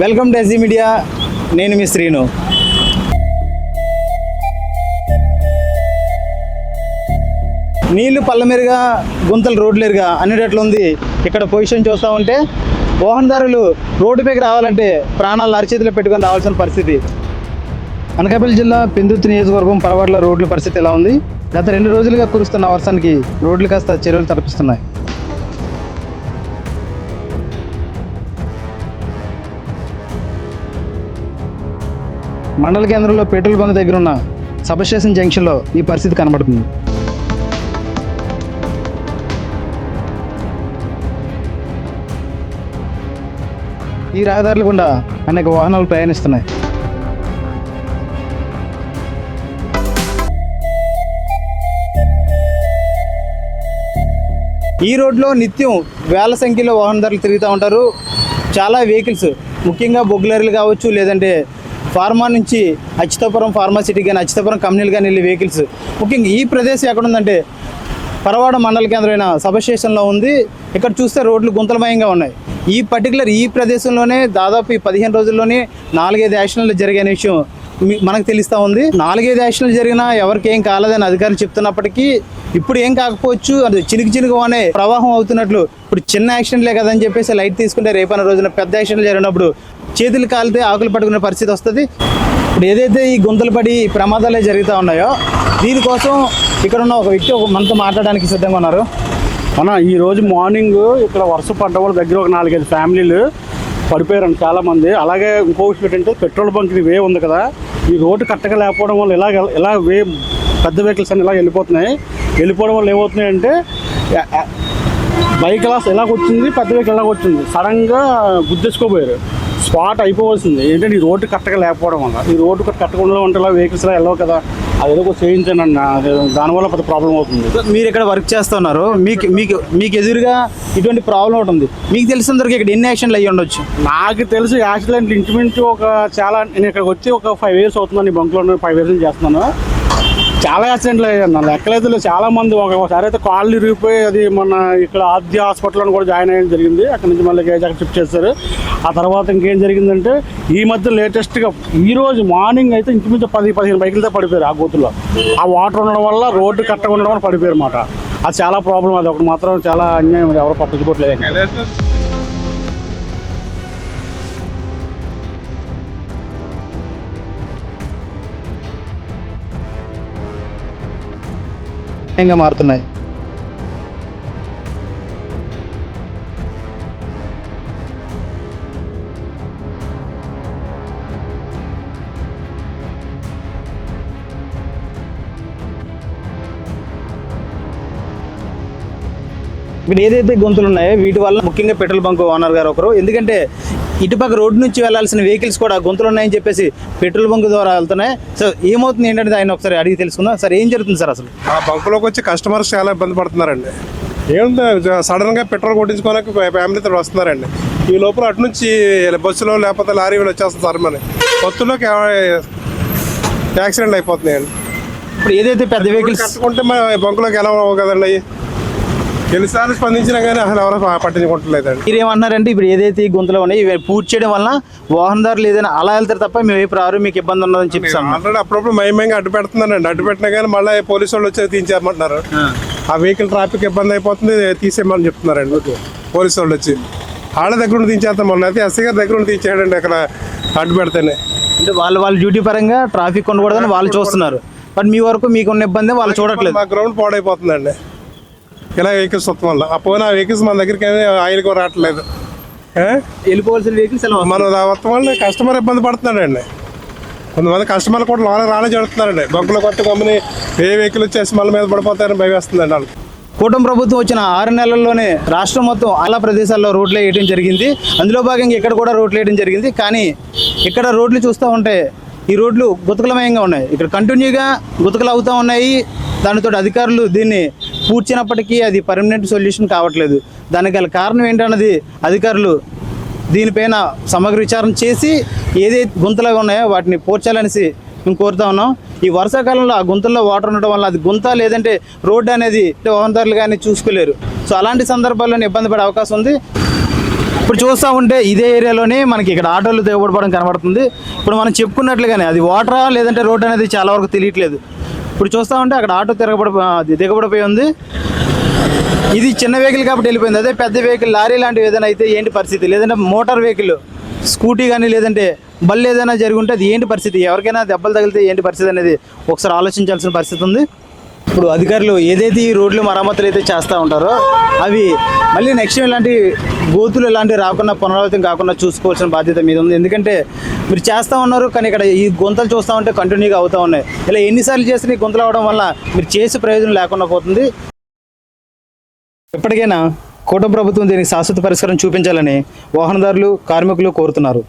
Welcome to SG media. నేను మీ శ్రీను. నీళ్ళు పల్లమెరుగా గుంతలు రోడ్లేరుగా అనేటట్లుంది ఇక్కడ పొజిషన్ చూస్తూ ఉంటే వాహనదారులు రోడ్డుపైకి రావాలంటే ప్రాణాలు అరిచేతిలో పెట్టుకొని రావాల్సిన పరిస్థితి. అనకాపల్లి జిల్లా పెందుర్తి నియోజకవర్గం పరవాట్ల రోడ్ల పరిస్థితి ఎలా ఉంది? గత రెండు రోజులుగా కురుస్తున్న వర్షానికి రోడ్లు కాస్త చెరువులు తలపిస్తున్నాయి. మండల కేంద్రంలో పెట్రోల్ బంక్ దగ్గర ఉన్న సబ్స్టేషన్ జంక్షన్లో ఈ పరిస్థితి కనబడుతుంది. ఈ రహదారులు గుండా అనేక వాహనాలు ప్రయాణిస్తున్నాయి. ఈ రోడ్లో నిత్యం వేల సంఖ్యలో వాహనదారులు తిరుగుతూ ఉంటారు. చాలా వెహికల్స్ ముఖ్యంగా బొగ్గులర్లు కావచ్చు లేదంటే ఫార్మా నుంచి అచ్యుతాపురం ఫార్మాసిటీ కానీ అచ్యుతాపురం కంపెనీలు కానీ వెళ్ళే వెహికల్స్. ముఖ్యంగా ఈ ప్రదేశం ఎక్కడ ఉందంటే పరవాడ మండల కేంద్రమైన సబ్ స్టేషన్లో ఉంది. ఇక్కడ చూస్తే రోడ్లు గుంతలమయంగా ఉన్నాయి. ఈ పర్టికులర్ ఈ ప్రదేశంలోనే దాదాపు ఈ పదిహేను రోజుల్లోనే నాలుగైదు యాక్షన్లు జరిగిన విషయం మనకు తెలుస్తూ ఉంది. నాలుగైదు యాక్షన్లు జరిగినా ఎవరికి ఏం కాలేదని అధికారులు చెప్తున్నప్పటికీ ఇప్పుడు ఏం కాకపోవచ్చు అది చినుకు చినుకు అనే ప్రవాహం అవుతున్నట్లు ఇప్పుడు చిన్న యాక్సిడెంట్లే కదని చెప్పేసి లైట్ తీసుకుంటే రేపన్న రోజున పెద్ద యాక్సిడెంట్లు జరిగినప్పుడు చేతులు కాలితే ఆకులు పట్టుకునే పరిస్థితి వస్తుంది. ఇప్పుడు ఏదైతే ఈ గుంతలు పడి ప్రమాదాలు జరుగుతూ ఉన్నాయో దీనికోసం ఇక్కడ ఉన్న ఒక వ్యక్తి ఒక మనతో మాట్లాడడానికి సిద్ధంగా ఉన్నారు. మన ఈరోజు మార్నింగ్ ఇక్కడ వరుస పడ్డ వాళ్ళ దగ్గర ఒక నాలుగైదు ఫ్యామిలీలు పడిపోయారండి చాలామంది. అలాగే ఇంకో విషయం ఏంటంటే పెట్రోల్ బంక్ ఇది వే ఉంది కదా ఈ రోడ్డు కట్టగా లేకపోవడం వల్ల ఇలా ఇలా వే పెద్ద వెహికల్స్ అన్ని ఇలా వెళ్ళిపోతున్నాయి. వెళ్ళిపోవడం వల్ల ఏమవుతున్నాయంటే బైక్ ఎలా ఎలాగ వచ్చింది పెద్ద వెహికల్ ఎలాగ వచ్చింది. సడన్గా గుద్దేసుకోపోయారు. స్పాట్ అయిపోవాల్సింది. ఏంటంటే ఈ రోడ్డు కట్టగా లేకపోవడం వల్ల. ఈ రోడ్డు అంటే ఇలా వెహికల్స్ వెళ్ళవు కదా. అది ఏదో ఒకటి చేయించాను అన్న. దానివల్ల పెద్ద ప్రాబ్లం అవుతుంది. మీరు ఇక్కడ వర్క్ చేస్తున్నారు. మీకు మీకు మీకు ఎదురుగా ఇటువంటి ప్రాబ్లం ఉంది. మీకు తెలిసిన వరకు ఇక్కడ ఎన్ని యాక్షన్లు అయ్యి ఉండొచ్చు? నాకు తెలిసి యాక్సిడెంట్ ఇంచుమించు ఒక చాలా నేను ఇక్కడికి వచ్చి ఒక ఫైవ్ ఇయర్స్ అవుతున్నాను ఈ బంక్లో ఫైవ్ ఇయర్స్ నుంచి చేస్తున్నాను. చాలా యాక్సిడెంట్లు అయ్యాయి నా లెక్కలేదు చాలా మంది. ఒకసారి అయితే కాళ్ళు ఇరిగిపోయి అది మన ఇక్కడ ఆద్య హాస్పిటల్లో కూడా జాయిన్ అయ్యడం జరిగింది. అక్కడ నుంచి మళ్ళీ కేజీ అక్కడ షిఫ్ట్ చేస్తారు ఆ తర్వాత ఇంకేం జరిగిందంటే ఈ మధ్య లేటెస్ట్గా ఈ రోజు మార్నింగ్ అయితే ఇంచుమించు పది పదిహేను బైకులతో పడిపోయారు ఆ గోతుల్లో. ఆ వాటర్ ఉండడం వల్ల రోడ్డు కట్టగా ఉండడం వల్ల పడిపోయారు అన్నమాట. అది చాలా ప్రాబ్లం అది ఒకటి మాత్రం చాలా అన్యాయం. ఎవరు పట్టించుకోవట్లేదు. ఇంకా మారుతున్నాయి. ఇప్పుడు ఏదైతే గొంతులు ఉన్నాయో వీటి వల్ల ముఖ్యంగా పెట్రోల్ బంక్ ఓనర్ గారు ఒకరు. ఎందుకంటే ఇటుపక్క రోడ్డు నుంచి వెళ్ళాల్సిన వెహికల్స్ కూడా గొంతులు ఉన్నాయని చెప్పేసి పెట్రోల్ బంక్ ద్వారా వెళ్తున్నాయి. సో ఏమవుతుంది ఏంటంటే ఆయన ఒకసారి అడిగి తెలుసుకుందాం. సార్ ఏం జరుగుతుంది సార్ అసలు? ఆ బంకులోకి వచ్చి కస్టమర్స్ చాలా ఇబ్బంది పడుతున్నారండి. ఏముంది సడన్గా పెట్రోల్ కొట్టించుకోవడానికి ఫ్యామిలీతో వస్తున్నారండి. ఈ లోపల అటు నుంచి బస్సులో లేకపోతే లారీ వీళ్ళు వచ్చేస్తారు సార్ మన కొత్తలోకి యాక్సిడెంట్ అయిపోతున్నాయండి. ఇప్పుడు ఏదైతే పెద్ద వెహికల్స్ కట్టుకుంటే మన బంకులోకి ఎలా అవ్వవు కదండి? ఎన్నిసార్లు స్పందించినా కానీ అసలు ఎవరు పట్టించుకుంటలేదండి మీరేమన్నారంటే ఇప్పుడు ఏదైతే ఈ గుంతలు ఉన్నాయి ఇవి పూర్తి చేయడం వలన వాహనదారులు ఏదైనా అలా వెళ్తారు తప్ప మేము వైపు రారు మీకు ఇబ్బంది ఉన్నదని చెప్పేసాం ఆల్రెడీ అప్పుడప్పుడు మయమంగా అడ్డు పెడుతున్నానండి అడ్డు పెట్టినా కానీ మళ్ళీ పోలీసు వాళ్ళు వచ్చి తీయించేయమంటున్నారు. ఆ. వెహికల్ ట్రాఫిక్ ఇబ్బంది అయిపోతుంది తీసేయమని చెప్తున్నారండి పోలీసు వాళ్ళు వచ్చి. వాళ్ళ దగ్గర నుండి తీసేస్తాం మొన్న. అయితే ఎస్సీ గారి దగ్గర నుండి తీసేయడండి అక్కడ అడ్డు పెడితేనే. అంటే వాళ్ళు వాళ్ళ డ్యూటీ పరంగా ట్రాఫిక్ ఉండకూడదని వాళ్ళు చూస్తున్నారు. బట్ మీ వరకు మీకున్న ఇబ్బంది వాళ్ళు చూడట్లేదు. మా గ్రౌండ్ పాడైపోతుందండి. ఇలా వెహికల్స్ వస్తాం వల్ల ఆ పోయిన ఆ వెహికల్స్ మన దగ్గరికి ఆయిల్ కూడా రావట్లేదు? వెళ్ళిపోవాల్సిన వెహికల్స్? మనం వస్తాం వల్ల కస్టమర్ ఇబ్బంది పడుతున్నాడండి కొంతమంది కస్టమర్లు కూడా లోన రానే చెడుతున్నారండి బంకులో కొత్త కంపెనీ ఏ వెహికల్ వచ్చేసి మళ్ళీ మీద పడిపోతారని భయం వేస్తుందండి వాళ్ళకి కూటమి ప్రభుత్వం వచ్చిన ఆరు నెలల్లోనే రాష్ట్రం మొత్తం అలా ప్రదేశాల్లో రోడ్లు వేయడం జరిగింది. అందులో భాగంగా ఇక్కడ కూడా రోడ్లు వేయడం జరిగింది. కానీ ఇక్కడ రోడ్లు చూస్తూ ఉంటే ఈ రోడ్లు గుతకలమయంగా ఉన్నాయి. ఇక్కడ కంటిన్యూగా గుతకలు అవుతూ ఉన్నాయి. దానితో అధికారులు దీన్ని పూడ్చినప్పటికీ అది పర్మనెంట్ సొల్యూషన్ కావట్లేదు. దానికి గల కారణం ఏంటన్నది అధికారులు దీనిపైన సమగ్ర విచారణ చేసి ఏదైతే గుంతలుగా ఉన్నాయో వాటిని పూడ్చాలనేసి మేము కోరుతా ఉన్నాం. ఈ వర్షాకాలంలో ఆ గుంతల్లో వాటర్ ఉండడం వల్ల అది గుంత లేదంటే రోడ్డు అనేది వాహనదారులు కానీ చూసుకోలేరు. సో అలాంటి సందర్భాల్లో ఇబ్బంది పడే అవకాశం ఉంది. ఇప్పుడు చూస్తూ ఉంటే ఇదే ఏరియాలోనే మనకి ఇక్కడ ఆటోలు దిగబడిపోవడం కనబడుతుంది. ఇప్పుడు మనం చెప్పుకున్నట్లుగానే అది వాటరా లేదంటే రోడ్ అనేది చాలా వరకు తెలియట్లేదు. ఇప్పుడు చూస్తూ ఉంటే అక్కడ ఆటో తిరగబడి అది దిగబడిపోయి ఉంది. ఇది చిన్న వెహికల్ కాబట్టి వెళ్ళిపోయింది. అదే పెద్ద వెహికల్ లారీ లాంటివి ఏదైనా అయితే ఏంటి పరిస్థితి? లేదంటే మోటార్ వెహికల్ స్కూటీ కానీ లేదంటే బళ్ళు ఏదైనా జరిగి ఉంటే అది ఏంటి పరిస్థితి? ఎవరికైనా దెబ్బలు తగిలితే ఏంటి పరిస్థితి అనేది ఒకసారి ఆలోచించాల్సిన పరిస్థితి ఉంది. ఇప్పుడు అధికారులు ఏదైతే ఈ రోడ్లు మరమ్మతులు అయితే చేస్తూ ఉంటారో అవి మళ్ళీ నెక్స్ట్ ఇలాంటి గోతులు ఇలాంటివి రాకుండా పునరావృతం కాకుండా చూసుకోవాల్సిన బాధ్యత మీద ఉంది. ఎందుకంటే మీరు చేస్తూ ఉన్నారు కానీ ఇక్కడ ఈ గుంతలు చూస్తూ ఉంటే కంటిన్యూగా అవుతూ ఉన్నాయి. ఇలా ఎన్నిసార్లు చేసిన ఈ గుంతలు అవడం వల్ల మీరు చేసే ప్రయోజనం లేకుండా పోతుంది. ఎప్పటికైనా కూటమి ప్రభుత్వం దీనికి శాశ్వత పరిష్కారం చూపించాలని వాహనదారులు కార్మికులు కోరుతున్నారు.